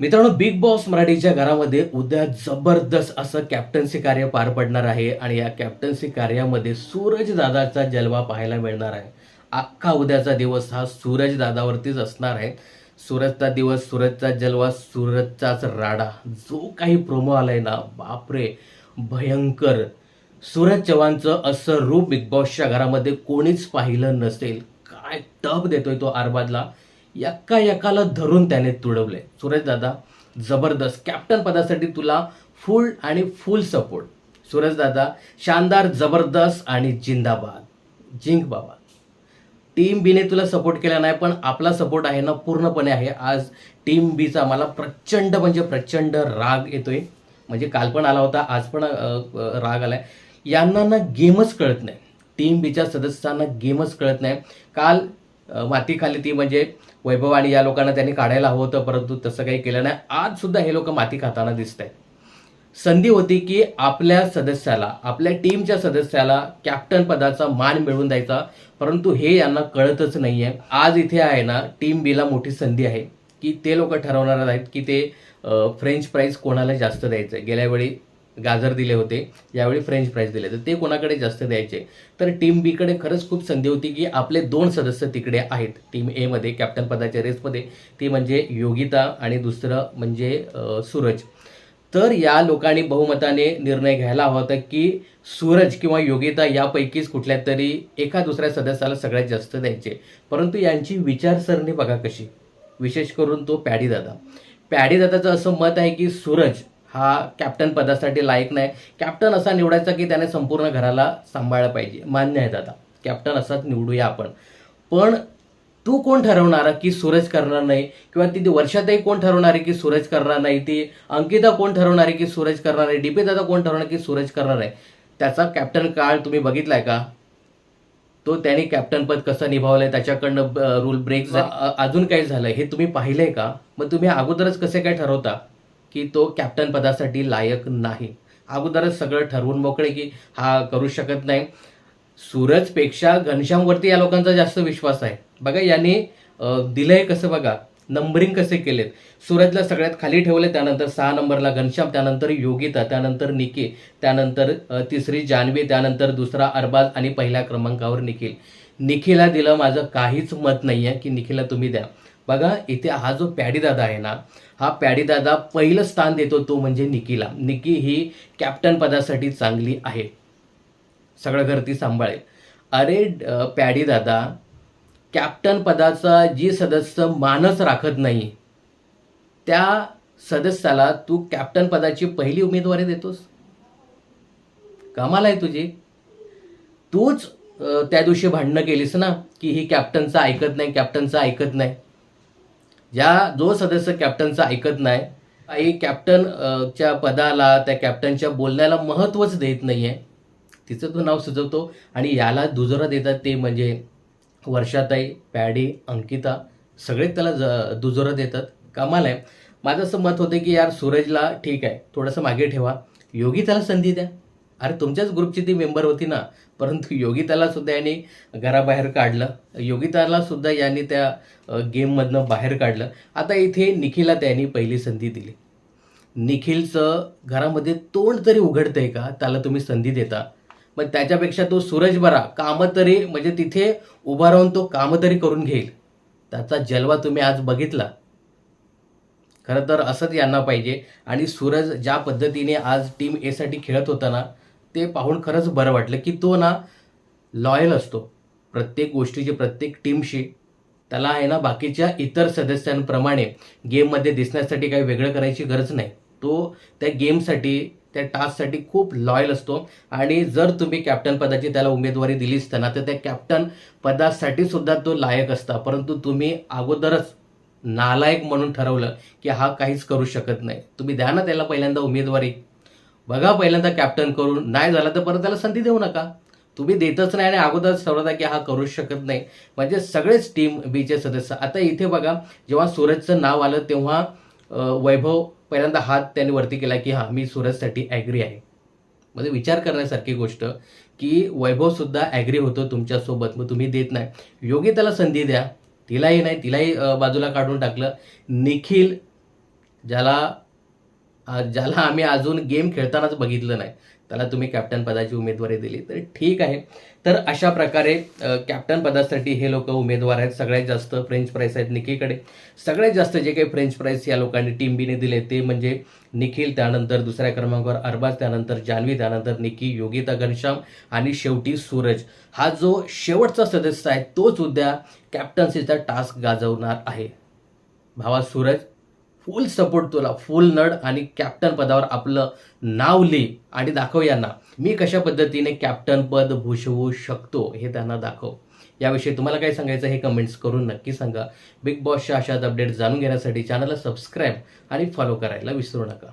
मित्रांनो big boss मराठीच्या घरामध्ये उद्या जबरदस्त असं कॅप्टन्सी कार्य पार पडणार आहे आणि या कॅप्टन्सी कार्यामध्ये सूरजदादाचा जलवा पाहायला मिळणार आहे. अख्खा उद्याचा दिवस हा सूरजदादावरतीच असणार आहे. सूरजचा दिवस सूरजचा जलवा सूरजचाच राडा जो काही प्रोमो आलाय ना बापरे भयंकर. सूरज चव्हाणचं असं रूप बिग बॉसच्या घरामध्ये कोणीच पाहिलं नसेल. काय टप देतोय तो आरबादला. एका एकाला धरून त्याने तुडवले. सूरज जबरदस्त. कॅप्टन पदासाठी तुला फुल आणि फुल सपोर्ट सूरज शानदार जबरदस्त आणि जिंदाबाद. जिंक बाबा. टीम बीने तुला सपोर्ट केला नाही पण आपला सपोर्ट आहे ना पूर्णपणे आहे. आज टीम बीचा मला प्रचंड म्हणजे प्रचंड राग येतोय. म्हणजे काल पण आला होता आज पण राग आलाय. यांना ना गेमच कळत नाही. टीम बीच्या सदस्यांना गेमच कळत नाही. काल माती खाली ती म्हणजे वैभव आणि या लोकांना त्यांनी काढायला हवं होतं परंतु तसं काही केलं नाही. आज सुद्धा हे लोक माती खाताना दिसत आहेत संधी होती की आपल्या सदस्याला आपल्या टीमच्या सदस्याला कॅप्टन पदाचा मान मिळवून द्यायचा परंतु हे यांना कळतच नाही आहे आज इथे आहे ना टीम बीला मोठी संधी आहे की ते लोक ठरवणार आहेत की ते फ्रेंच प्राईज कोणाला जास्त द्यायचं गेल्या वेळी गाजर दिले होते यावेळी फ्रेंच फ्राईज दिले. तर ते कोणाकडे जास्त द्यायचे? तर टीम बीकडे खरंच खूप संधी होती की आपले दोन सदस्य तिकडे आहेत. टीम एमध्ये कॅप्टन पदाच्या रेसमध्ये ती म्हणजे योगिता आणि दुसरं म्हणजे सूरज. तर या लोकांनी बहुमताने निर्णय घ्यायला हवा होता की सूरज किंवा योगिता यापैकीच कुठल्या तरी एका दुसऱ्या सदस्याला सगळ्यात जास्त द्यायचे. परंतु यांची विचारसरणी बघा कशी. विशेष करून तो पॅडी दादा. पॅडी दादाचं असं मत आहे की सूरज हा कॅप्टन पदासाठी लायक नाही. कॅप्टन असा निवडायचा की त्याने संपूर्ण घराला सांभाळलं पाहिजे. मान्य आहे दादा. कॅप्टन असाच निवडूया आपण. पण तू कोण ठरवणार की सूरज करणार नाही? किंवा ती वर्षातही कोण ठरवणार आहे की सूरज करणार नाही? ती अंकिता कोण ठरवणार आहे की सूरज करणार आहे डीपी दादा कोण ठरवणार की सूरज करणार आहे त्याचा कॅप्टन काळ तुम्ही बघितलाय का? तो त्याने कॅप्टन पद कसं निभावलंय? त्याच्याकडनं रूल ब्रेक अजून काय झालं हे तुम्ही पाहिलंय का? मग तुम्ही अगोदरच कसे काय ठरवता? की तो कॅप्टन पदासाठी लायक नाही. अगोदरच सगळं ठरवून मोकळे की हा करू शकत नाही. सूरजपेक्षा घनश्यामवरती या लोकांचा जास्त विश्वास आहे. बघा यांनी दिलंय कसं बघा नंबरिंग कसे केलेत. सूरजला सगळ्यात खाली ठेवले त्यानंतर सहा नंबरला घनश्याम त्यानंतर योगिता त्यानंतर निकी त्यानंतर तिसरी जान्हवी त्यानंतर दुसरा अरबाज आणि पहिल्या क्रमांकावर निखिल. निखिला दिलं माझं काहीच मत नाही आहे की निखिला तुम्ही द्या. बघा इथे हा जो पॅडीदादा आहे ना हा पॅडीदादा पहिलं स्थान देतो तो म्हणजे निकीला. निकी ही कॅप्टन पदासाठी चांगली आहे. सगळं घर ती सांभाळेल. अरे पॅडीदादा कॅप्टन पदाचा जी सदस्य मानच राखत नाही त्या सदस्याला तू कॅप्टन पदाची पहिली उमेदवारी देतोस? कामाला आहे तुझी. तूच त्या दिवशी भांडणं केलीस ना की ही कॅप्टनचं ऐकत नाही कॅप्टनचं ऐकत नाही. ज्या जो सदस्य कॅप्टनचा ऐकत नाही आई कॅप्टन च्या पदाला त्या कॅप्टनच्या बोलण्याला महत्त्वच देत नाहीये. तिचं तो नाव सुचवतो आणि याला दुजोरा देतात ते म्हणजे वर्षाताई पॅडी अंकिता सगळे त्याला ज दुजोरा देतात. कमाल आहे. माझं असं मत होतं की यार सूरजला ठीक आहे थोडंसं मागे ठेवा. योगी त्याला संधी द्या. अरे तुमच्याच ग्रुपची ती मेंबर होती ना. परंतु योगिताला सुद्धा यांनी घराबाहेर काढलं. योगिताला सुद्धा यांनी त्या गेममधनं बाहेर काढलं. आता इथे निखिलला त्यांनी पहिली संधी दिली. निखिलचं घरामध्ये तोंड तरी उघडतंय का? त्याला तुम्ही संधी देता. मग त्याच्यापेक्षा तो सूरज बरा. कामं तरी म्हणजे तिथे उभा राहून तो कामं तरी करून घेईल. त्याचा जलवा तुम्ही आज बघितला. खरं तर असंच यांना पाहिजे. आणि सूरज ज्या पद्धतीने आज टीम एसाठी खेळत होता ना ते पाहून खरंच बरं वाटलं की तो ना लॉयल असतो. प्रत्येक गोष्टीची प्रत्येक टीमशी त्याला आहे ना बाकीच्या इतर सदस्यांप्रमाणे गेममध्ये दिसण्यासाठी काही वेगळं करायची गरज नाही. तो त्या गेमसाठी त्या टास्कसाठी खूप लॉयल असतो. आणि जर तुम्ही कॅप्टन पदाची त्याला उमेदवारी दिली असताना तर त्या कॅप्टन पदासाठी सुद्धा तो लायक असता. परंतु तुम्ही अगोदरच नालायक म्हणून ठरवलं की हा काहीच करू शकत नाही. तुम्ही द्या ना त्याला पहिल्यांदा उमेदवारी. बघा पहिल्यांदा कॅप्टन करून. नाही झाला तर परत त्याला संधी देऊ नका. तुम्ही देतच नाही आणि अगोदरच ठरवता की हा करूच शकत नाही. म्हणजे सगळेच टीम बीचे सदस्य. आता इथे बघा जेव्हा सूरजचं नाव आलं तेव्हा वैभव पहिल्यांदा हात त्यांनी वरती केला की हां मी सूरजसाठी ॲग्री आहे. म्हणजे विचार करण्यासारखी गोष्ट की वैभव सुद्धा ॲग्री होतो तुमच्यासोबत मग तुम्ही देत नाही. योगी त्याला संधी द्या. तिलाही नाही तिलाही बाजूला काढून टाकलं. निखिल ज्याला ज्याला आम्ही अजून गेम खेळतानाच बघितलं नाही. त्याला तुम्ही कॅप्टन पदाची उमेदवारी दिली. तर ठीक आहे. तर अशा प्रकारे कॅप्टन पदासाठी हे लोक उमेदवार आहेत. सगळ्यात जास्त फ्रेंच प्राईस आहेत निखिलकडे सगळ्यात जास्त जे काही फ्रेंच प्राईस या लोकांनी टीम बीने दिले ते म्हणजे निखिल त्यानंतर दुसऱ्या क्रमांकावर अरबाज त्यानंतर जान्हवी त्यानंतर निकी योगिता घनश्याम आणि शेवटी सूरज. हा जो शेवटचा सदस्य आहे तोच उद्या कॅप्टन्सीचा टास्क गाजवणार आहे. भावा सूरज फुल सपोर्ट तुला फुल नड आणि कॅप्टन पदावर आपलं नाव लिह आणि दाखव यांना. मी कशा पद्धतीने कॅप्टन पद भूषवू शकतो हे त्यांना दाखव. याविषयी तुम्हाला काय सांगायचं हे कमेंट्स करून नक्की सांगा. बिग बॉसच्या अशाच अपडेट जाणून घेण्यासाठी चॅनलला सबस्क्राईब आणि फॉलो करायला विसरू नका.